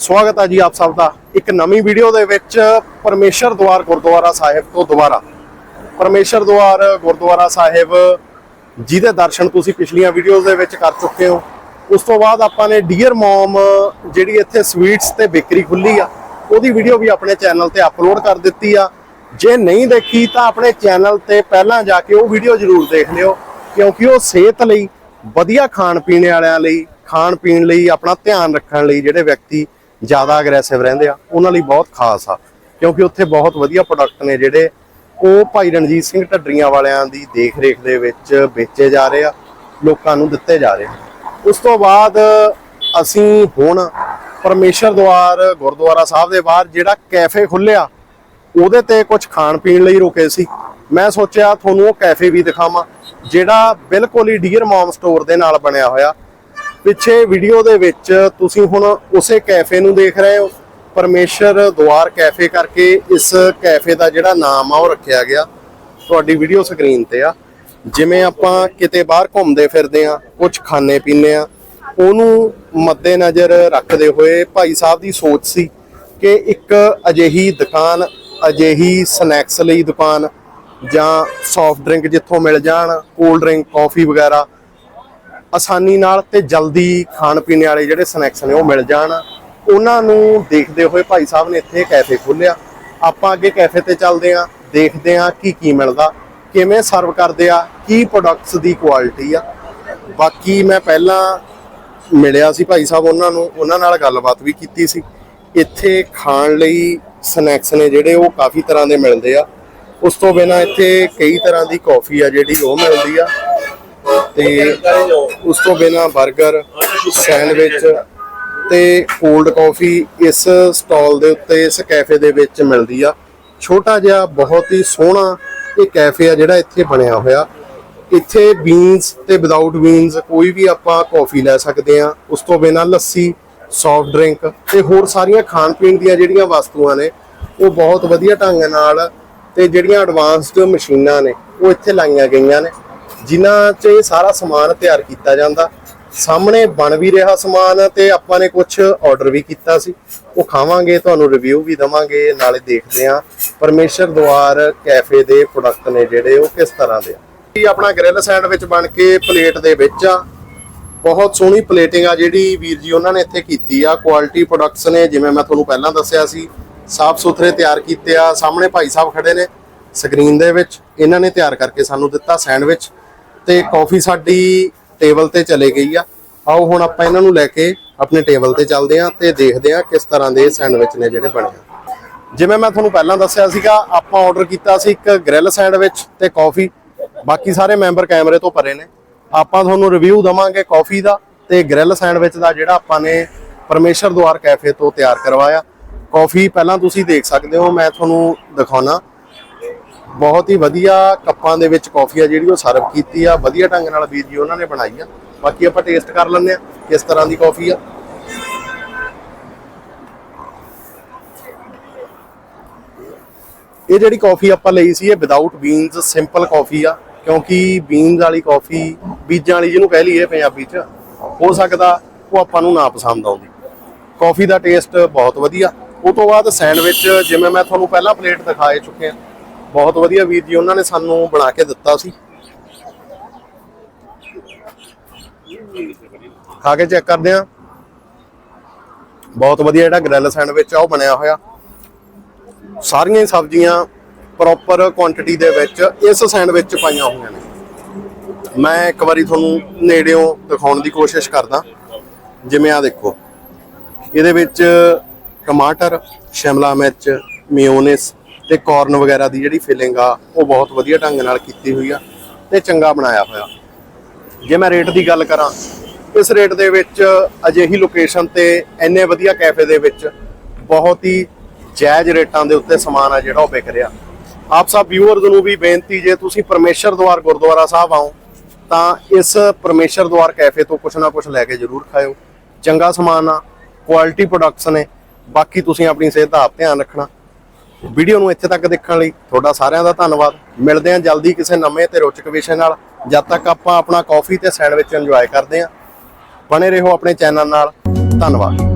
ਸਵਾਗਤ ਹੈ ਜੀ ਆਪ ਸਭ ਦਾ। ਇੱਕ ਨਵੀਂ ਵੀਡੀਓ ਦੇ ਵਿੱਚ ਪਰਮੇਸ਼ਰ ਦੁਆਰ ਗੁਰਦੁਆਰਾ ਸਾਹਿਬ ਤੋਂ ਦੁਬਾਰਾ। ਪਰਮੇਸ਼ਰ ਦੁਆਰ ਗੁਰਦੁਆਰਾ ਸਾਹਿਬ, ਜਿਹਦੇ ਦਰਸ਼ਨ ਤੁਸੀਂ ਪਿਛਲੀਆਂ ਵੀਡੀਓਜ਼ ਦੇ ਵਿੱਚ ਕਰ ਚੁੱਕੇ ਹੋ। ਉਸ ਤੋਂ ਬਾਅਦ ਆਪਾਂ ਨੇ ਡੀਅਰ ਮੌਮ, ਜਿਹੜੀ ਇੱਥੇ ਸਵੀਟਸ ਤੇ ਬੇਕਰੀ ਖੁੱਲੀ ਆ, ਉਹਦੀ ਵੀਡੀਓ ਵੀ ਆਪਣੇ ਚੈਨਲ ਤੇ ਅਪਲੋਡ ਕਰ ਦਿੱਤੀ ਆ। ਜੇ ਨਹੀਂ ਦੇਖੀ ਤਾਂ ਆਪਣੇ ਚੈਨਲ ਤੇ ਪਹਿਲਾਂ ਜਾ ਕੇ ਉਹ ਵੀਡੀਓ ਜ਼ਰੂਰ ਦੇਖ ਲਿਓ, ਕਿਉਂਕਿ ਉਹ ਸਿਹਤ ਲਈ, ਵਧੀਆ ਖਾਣ ਪੀਣ ਵਾਲਿਆਂ ਲਈ ਖਾਣ ਪੀਣ ਲਈ ਆਪਣਾ ਧਿਆਨ ਰੱਖਣ ਲਈ ਜਿਹੜੇ ਵਿਅਕਤੀ ਜ਼ਿਆਦਾ ਅਗਰੈਸਿਵ ਰਹਿੰਦੇ ਆ, ਉਹਨਾਂ ਲਈ ਬਹੁਤ ਖਾਸ ਆ, ਕਿਉਂਕਿ ਉੱਥੇ ਬਹੁਤ ਵਧੀਆ ਪ੍ਰੋਡਕਟ ਨੇ ਜਿਹੜੇ ਉਹ ਭਾਈ ਰਣਜੀਤ ਸਿੰਘ ਢੱਡਰੀਆਂ ਵਾਲਿਆਂ ਦੀ ਦੇਖ-ਰੇਖ ਦੇ ਵਿੱਚ ਵੇਚੇ ਜਾ ਰਹੇ ਆ, ਲੋਕਾਂ ਨੂੰ ਦਿੱਤੇ ਜਾ ਰਹੇ ਉਸ ਤੋਂ ਬਾਅਦ ਅਸੀਂ ਹੁਣ ਪਰਮੇਸ਼ਰ ਦੁਆਰ ਗੁਰਦੁਆਰਾ ਸਾਹਿਬ ਦੇ ਬਾਹਰ ਜਿਹੜਾ ਕੈਫੇ ਖੁੱਲਿਆ ਉਹਦੇ ਤੇ ਕੁਝ ਖਾਣ ਪੀਣ ਲਈ ਰੁਕੇ ਸੀ। ਮੈਂ ਸੋਚਿਆ ਤੁਹਾਨੂੰ ਉਹ ਕੈਫੇ ਵੀ ਦਿਖਾਵਾਂ, ਜਿਹੜਾ ਬਿਲਕੁਲ ਹੀ ਡੀਅਰ ਮੌਮ ਸਟੋਰ ਦੇ ਨਾਲ ਬਣਿਆ ਹੋਇਆ ਪਿੱਛੇ ਵੀਡੀਓ ਦੇ ਵਿੱਚ ਤੁਸੀਂ ਹੁਣ ਉਸੇ ਕੈਫੇ ਨੂੰ ਦੇਖ ਰਹੇ ਹੋ। ਪਰਮੇਸ਼ਰ ਦੁਆਰ ਕੈਫੇ ਕਰਕੇ ਇਸ ਕੈਫੇ ਦਾ ਜਿਹੜਾ ਨਾਮ ਆ ਉਹ ਰੱਖਿਆ ਗਿਆ। ਤੁਹਾਡੀ ਵੀਡੀਓ ਸਕਰੀਨ ਤੇ ਆ। ਜਿਵੇਂ ਆਪਾਂ ਕਿਤੇ ਬਾਹਰ ਘੁੰਮਦੇ ਫਿਰਦੇ ਆ ਕੁਝ ਖਾਣੇ ਪੀਣੇ ਆ, ਉਹਨੂੰ ਮੱਦੇ ਨਜ਼ਰ ਰੱਖਦੇ ਹੋਏ ਭਾਈ ਸਾਹਿਬ ਦੀ ਸੋਚ ਸੀ ਕਿ ਇੱਕ ਅਜਿਹੀ ਦੁਕਾਨ, ਅਜਿਹੀ ਸਨੈਕਸ ਲਈ ਦੁਕਾਨ ਜਾਂ ਸੌਫਟ ਡਰਿੰਕ ਜਿੱਥੋਂ ਮਿਲ ਜਾਣ ਕੋਲਡ ਡਰਿੰਕ ਕਾਫੀ ਵਗੈਰਾ ਆਸਾਨੀ ਨਾਲ ਤੇ ਜਲਦੀ ਖਾਣ ਪੀਣ ਵਾਲੇ ਜਿਹੜੇ ਸਨੈਕਸ ਨੇ ਉਹ ਮਿਲ ਜਾਣ। ਉਹਨਾਂ ਨੂੰ ਦੇਖਦੇ ਹੋਏ ਭਾਈ ਸਾਹਿਬ ਨੇ ਇੱਥੇ ਕੈਫੇ ਖੋਲ੍ਹਿਆ। ਆਪਾਂ ਅੱਗੇ ਕੈਫੇ ਤੇ ਚੱਲਦੇ ਆਂ ਦੇਖਦੇ ਆਂ ਕੀ ਕੀ ਮਿਲਦਾ, ਕਿਵੇਂ ਸਰਵ ਕਰਦੇ ਆ, ਕੀ ਪ੍ਰੋਡਕਟਸ ਦੀ ਕੁਆਲਿਟੀ ਆ। ਬਾਕੀ ਮੈਂ ਪਹਿਲਾਂ ਮਿਲਿਆ ਸੀ ਭਾਈ ਸਾਹਿਬ ਉਹਨਾਂ ਨੂੰ, ਉਹਨਾਂ ਨਾਲ ਗੱਲਬਾਤ ਵੀ ਕੀਤੀ ਸੀ। ਇੱਥੇ ਖਾਣ ਲਈ ਸਨੈਕਸ ਨੇ ਜਿਹੜੇ ਉਹ ਕਾਫੀ ਤਰ੍ਹਾਂ ਦੇ ਮਿਲਦੇ ਆ। ਉਸ ਤੋਂ ਬਿਨਾ ਇੱਥੇ ਕਈ ਤਰ੍ਹਾਂ ਦੀ ਕਾਫੀ ਆ ਜਿਹੜੀ ਉਹ ਮਿਲਦੀ ਆ। ਤੇ ਉਸ ਤੋਂ ਬਿਨਾ 버ਗਰ ਸੈਂਡਵਿਚ ਤੇ ਕੋਲਡ ਕਾਫੀ ਇਸ ਸਟਾਲ ਦੇ ਉੱਤੇ, ਇਸ ਕੈਫੇ ਦੇ ਵਿੱਚ ਮਿਲਦੀ ਆ। ਛੋਟਾ ਜਿਹਾ, ਬਹੁਤ ਹੀ ਸੋਹਣਾ ਇਹ ਕੈਫੇ ਆ ਜਿਹੜਾ ਇੱਥੇ ਬਣਿਆ ਹੋਇਆ। ਇੱਥੇ ਬੀਨਸ ਤੇ ਵਿਦਆਊਟ ਬੀਨਸ ਕੋਈ ਵੀ ਆਪਾਂ ਕਾਫੀ ਲੈ ਸਕਦੇ ਆ। ਉਸ ਤੋਂ ਬਿਨਾ ਲੱਸੀ ਸੌਫਟ ਡਰਿੰਕ ਤੇ ਹੋਰ ਸਾਰੀਆਂ ਖਾਣ ਪੀਣ ਦੀਆਂ ਜਿਹੜੀਆਂ ਵਸਤੂਆਂ ਨੇ, ਉਹ ਬਹੁਤ ਵਧੀਆ ਢੰਗ ਨਾਲ ਤੇ ਜਿਹੜੀਆਂ ਐਡਵਾਂਸਡ ਮਸ਼ੀਨਾਂ ਨੇ, ਉਹ ਇੱਥੇ ਲਾਈਆਂ ਗਈਆਂ ਨੇ। ਜਿਨ੍ਹਾਂ 'ਚ ਇਹ ਸਾਰਾ ਸਮਾਨ ਤਿਆਰ ਕੀਤਾ ਜਾਂਦਾ। ਸਾਹਮਣੇ ਬਣ ਵੀ ਰਿਹਾ ਸਮਾਨ ਤੇ ਆਪਾਂ ਨੇ ਕੁਝ ਆਰਡਰ ਵੀ ਕੀਤਾ ਸੀ। ਉਹ ਖਾਵਾਂਗੇ, ਤੁਹਾਨੂੰ ਰਿਵਿਊ ਵੀ ਦਵਾਂਗੇ, ਨਾਲੇ ਦੇਖਦੇ ਆਂ ਪਰਮੇਸ਼ਰ ਦੁਆਰ ਕੈਫੇ ਦੇ ਪ੍ਰੋਡਕਟ ਨੇ ਜਿਹੜੇ, ਉਹ ਕਿਸ ਤਰ੍ਹਾਂ ਦੇ ਆ। ਇਹ ਆਪਣਾ ਗ੍ਰਿਲ ਸੈਂਡਵਿਚ ਬਣ ਕੇ ਪਲੇਟ ਦੇ ਵਿੱਚ ਆ। ਬਹੁਤ ਸੋਹਣੀ ਪਲੇਟਿੰਗ ਆ ਜਿਹੜੀ ਵੀਰ ਜੀ ਉਹਨਾਂ ਨੇ ਇੱਥੇ ਕੀਤੀ ਆ। ਕੁਆਲਿਟੀ ਪ੍ਰੋਡਕਟਸ ਨੇ, ਜਿਵੇਂ ਮੈਂ ਤੁਹਾਨੂੰ ਪਹਿਲਾਂ ਦੱਸਿਆ ਸੀ। ਸਾਫ਼ ਸੁਥਰੇ ਤਿਆਰ ਕੀਤੇ ਆ। ਸਾਹਮਣੇ ਭਾਈ ਸਾਹਿਬ ਖੜੇ ਨੇ। ਸਕਰੀਨ ਦੇ ਵਿੱਚ। ਇਹਨਾਂ ਨੇ ਤਿਆਰ ਕਰਕੇ ਸਾਨੂੰ ਦਿੱਤਾ ਸੈਂਡਵਿਚ ਤੇ ਕਾਫੀ ਸਾਡੀ ਟੇਬਲ ਤੇ ਚਲੇ ਗਈ ਆ। ਆਓ ਹੁਣ ਆਪਾਂ ਇਹਨਾਂ ਨੂੰ ਲੈ ਕੇ ਆਪਣੇ ਟੇਬਲ ਤੇ ਚੱਲਦੇ ਆਂ ਤੇ ਦੇਖਦੇ ਆਂ ਕਿਸ ਤਰ੍ਹਾਂ ਦੇ ਸੈਂਡਵਿਚ ਨੇ ਜਿਹੜੇ ਬਣੇ ਆ। ਜਿਵੇਂ ਮੈਂ ਤੁਹਾਨੂੰ ਪਹਿਲਾਂ ਦੱਸਿਆ ਸੀਗਾ, ਆਪਾਂ ਆਰਡਰ ਕੀਤਾ ਸੀ ਇੱਕ ਗ੍ਰਿਲ ਸੈਂਡਵਿਚ ਤੇ ਕਾਫੀ। ਬਾਕੀ ਸਾਰੇ ਮੈਂਬਰ ਕੈਮਰੇ ਤੋਂ ਪਰੇ ਨੇ। ਆਪਾਂ ਤੁਹਾਨੂੰ ਰਿਵਿਊ ਦਵਾਂਗੇ ਕਾਫੀ ਦਾ ਤੇ ਗ੍ਰਿਲ ਸੈਂਡਵਿਚ ਦਾ ਜਿਹੜਾ ਆਪਾਂ ਨੇ ਪਰਮੇਸ਼ਰ ਦੁਆਰ ਕੈਫੇ ਤੋਂ ਤਿਆਰ ਕਰਵਾਇਆ। ਕਾਫੀ ਪਹਿਲਾਂ ਤੁਸੀਂ ਦੇਖ ਸਕਦੇ ਹੋ, ਮੈਂ ਤੁਹਾਨੂੰ ਦਿਖਾਉਣਾ। ਬਹੁਤ ਹੀ ਵਧੀਆ ਕੱਪਾਂ ਦੇ ਵਿੱਚ ਕਾਫੀ ਆ ਜਿਹੜੀ ਉਹ ਸਰਵ ਕੀਤੀ ਆ, ਵਧੀਆ ਢੰਗ ਨਾਲ ਵੀਰ ਜੀ ਉਹਨਾਂ ਨੇ ਬਣਾਈ ਆ ਬਾਕੀ ਆਪਾਂ ਟੇਸਟ ਕਰ ਲੈਂਦੇ ਆ ਕਿਸ ਤਰ੍ਹਾਂ ਦੀ ਕਾਫੀ ਆ। ਇਹ ਜਿਹੜੀ ਕਾਫੀ ਆਪਾਂ ਲਈ ਸੀ, ਇਹ ਵਿਦਆਊਟ ਬੀਨਸ ਸਿੰਪਲ ਕਾਫੀ ਆ, ਕਿਉਂਕਿ ਬੀਨਸ ਵਾਲੀ ਕਾਫੀ, ਬੀਜਾਂ ਵਾਲੀ ਜਿਹਨੂੰ ਕਹਿ ਲਈਏ ਪੰਜਾਬੀ 'ਚ, ਹੋ ਸਕਦਾ ਉਹ ਆਪਾਂ ਨੂੰ ਨਾ ਪਸੰਦ ਆਉਂਦੀ। ਕਾਫੀ ਦਾ ਟੇਸਟ ਬਹੁਤ ਵਧੀਆ। ਉਹ ਤੋਂ ਬਾਅਦ ਸੈਂਡਵਿਚ ਜਿਵੇਂ ਮੈਂ ਤੁਹਾਨੂੰ ਪਹਿਲਾਂ ਪਲੇਟ ਦਿਖਾਏ ਚੁੱਕੇ ਆ ਬਹੁਤ ਵਧੀਆ ਵੀਰ ਜੀ, ਉਹਨਾਂ ਨੇ ਸਾਨੂੰ ਬਣਾ ਕੇ ਦਿੱਤਾ ਸੀ। ਖਾ ਕੇ ਚੈੱਕ ਕਰਦੇ ਆ ਬਹੁਤ ਵਧੀਆ ਜਿਹੜਾ ਗ੍ਰਿਲ ਸੈਂਡਵਿਚ ਆ, ਉਹ ਬਣਿਆ ਹੋਇਆ। ਸਾਰੀਆਂ ਸਬਜ਼ੀਆਂ ਪ੍ਰੋਪਰ ਕੁਆਂਟੀਟੀ ਦੇ ਵਿੱਚ ਇਸ ਸੈਂਡਵਿਚ ਚ ਪਾਈਆਂ ਹੋਈਆਂ ਨੇ। ਮੈਂ ਇੱਕ ਵਾਰੀ ਤੁਹਾਨੂੰ ਨੇੜਿਓਂ ਦਿਖਾਉਣ ਦੀ ਕੋਸ਼ਿਸ਼ ਕਰਦਾ। ਜਿਵੇਂ ਆ ਦੇਖੋ। ਇਹਦੇ ਵਿੱਚ ਟਮਾਟਰ, ਸ਼ਿਮਲਾ ਮਿਰਚ ਮਿਓਨਿਸ ਤੇ ਕਾਰਨ ਵਗੈਰਾ ਦੀ ਜਿਹੜੀ ਫਿਲਿੰਗ ਆ, ਉਹ ਬਹੁਤ ਵਧੀਆ ਢੰਗ ਨਾਲ ਕੀਤੀ ਹੋਈ ਆ ਤੇ ਚੰਗਾ ਬਣਾਇਆ ਹੋਇਆ। ਜੇ ਮੈਂ ਰੇਟ ਦੀ ਗੱਲ ਕਰਾਂ, ਇਸ ਰੇਟ ਦੇ ਵਿੱਚ ਅਜਿਹੀ ਲੋਕੇਸ਼ਨ ਤੇ ਇੰਨੇ ਵਧੀਆ ਕੈਫੇ ਦੇ ਵਿੱਚ ਬਹੁਤ ਹੀ ਜਾਇਜ਼ ਰੇਟਾਂ ਦੇ ਉੱਤੇ ਸਮਾਨ ਆ ਜਿਹੜਾ ਉਹ ਵਿਕ ਰਿਹਾ। ਆਪ ਸਭ ਵਿਊਅਰਸ ਨੂੰ ਵੀ ਬੇਨਤੀ, ਜੇ ਤੁਸੀਂ ਪਰਮੇਸ਼ਰ ਦੁਆਰ ਗੁਰਦੁਆਰਾ ਸਾਹਿਬ ਆਓ, ਤਾਂ ਇਸ ਪਰਮੇਸ਼ਰ ਦੁਆਰ ਕੈਫੇ ਤੋਂ ਕੁਛ ਨਾ ਕੁਛ ਲੈ ਕੇ ਜ਼ਰੂਰ ਖਾਇਓ। ਚੰਗਾ ਸਮਾਨ ਆ ਕੁਆਲਿਟੀ ਪ੍ਰੋਡਕਟਸ ਨੇ, ਬਾਕੀ ਤੁਸੀਂ ਆਪਣੀ ਸਿਹਤ ਦਾ ਆਪ ਧਿਆਨ ਰੱਖਣਾ। ਵੀਡੀਓ ਨੂੰ ਇੱਥੇ ਤੱਕ ਦੇਖਣ ਲਈ ਤੁਹਾਡਾ ਸਾਰਿਆਂ ਦਾ ਧੰਨਵਾਦ। ਮਿਲਦੇ ਹਾਂ ਜਲਦੀ ਕਿਸੇ ਨਵੇਂ ਤੇ ਰੋਚਕ ਵਿਸ਼ੇ ਨਾਲ। ਜਦ ਤੱਕ ਆਪਾਂ ਆਪਣਾ ਕਾਫੀ ਤੇ ਸੈਂਡਵਿਚ ਇੰਜੋਏ ਕਰਦੇ ਹਾਂ। ਬਣੇ ਰਹੋ ਆਪਣੇ ਚੈਨਲ ਨਾਲ। ਧੰਨਵਾਦ।